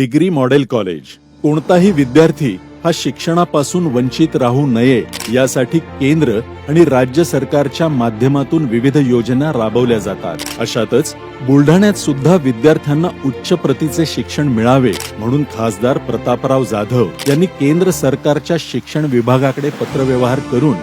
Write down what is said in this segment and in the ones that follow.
Degree model college. कोणताही विद्यार्थी हा शिक्षणापासून वंचित राहू नये यासाठी केंद्र आणि राज्य सरकारच्या माध्यमातून विविध योजना राबवल्या जातात. अशातच बुलढाण्यात सुद्धा विद्यार्थ्यांना उच्च प्रतीचे शिक्षण मिळावे म्हणून खासदार प्रतापराव जाधव यांनी केंद्र सरकारच्या शिक्षण विभागाकडे पत्रव्यवहार करून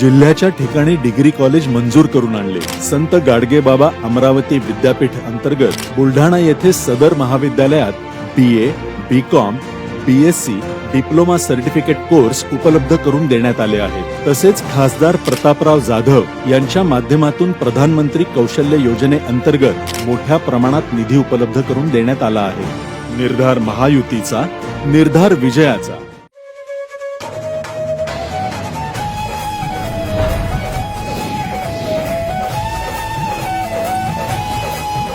जिल्ह्याच्या ठिकाणी डिग्री कॉलेज मंजूर करून आणले. संत गाडगेबाबा अमरावती विद्यापीठ अंतर्गत बुलढाणा येथे सदर महाविद्यालयात B A B Com B S C diploma certificate course उपलब्ध करून देण्यात आले आहेत तसेच खासदार प्रतापराव जाधव यांच्या माध्यमातून प्रधानमंत्री कौशल्य योजनेअंतर्गत मोठ्या प्रमाणात निधी उपलब्ध करून देण्यात आला आहे. निर्धार महायुतीचा निर्धार विजयाचा.